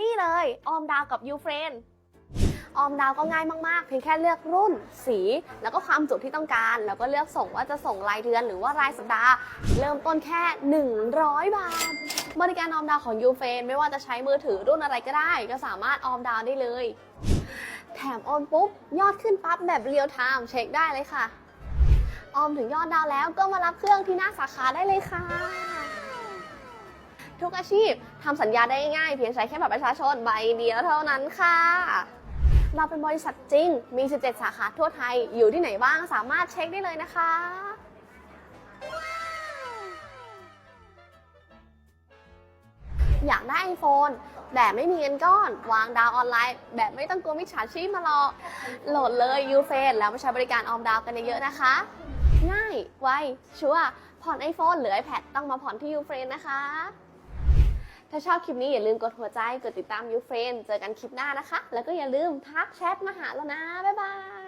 นี่เลยออมดาวกับยูเฟรนออมดาวก็ง่ายมากๆ เพียงแค่เลือกรุ่น สี แล้วก็ความจุที่ต้องการ แล้วก็เลือกส่งว่าจะส่งรายเดือนหรือว่ารายสัปดาห์ เริ่มต้นแค่ 100 บาท บริการออมดาวของยูเฟรนไม่ว่าจะใช้มือถือรุ่นอะไรก็ได้ ก็สามารถออมดาวได้เลย แถมโอนปุ๊บ ยอดขึ้นปั๊บแบบเรียลไทม์เช็คได้เลยค่ะ ออมถึงยอดดาวแล้วก็มารับเครื่องที่หน้าสาขาได้เลยค่ะ ทุกอาชีพทำสัญญาได้ง่ายเพียงใช้แค่บัตรประชาชนใบเดียวเท่านั้นค่ะ เราเป็นบริษัทจริง มี 17 สาขาทั่วไทยอยู่ที่ไหนบ้างสามารถเช็คได้เลยนะคะอยากได้ iPhone แต่ไม่มีเงินก้อน วางดาวออนไลน์ แบบไม่ต้องกลัวมิจฉาชีพมาหลอกโหลดเลยยูเฟนแล้วมาใช้บริการออมดาวกันเยอะๆนะคะ ง่าย ไว ชัวร์ผ่อน iPhone หรือ iPad ต้องมาผ่อนที่ยูเฟรนนะคะาชอบคลิปนี้อย่าลืมกดหัวใจ กดติดตามยูเฟรนเจอกันคลิปหน้านะคะ แล้วก็อย่าลืมทักแชทมาหาเรานะ บ๊ายบาย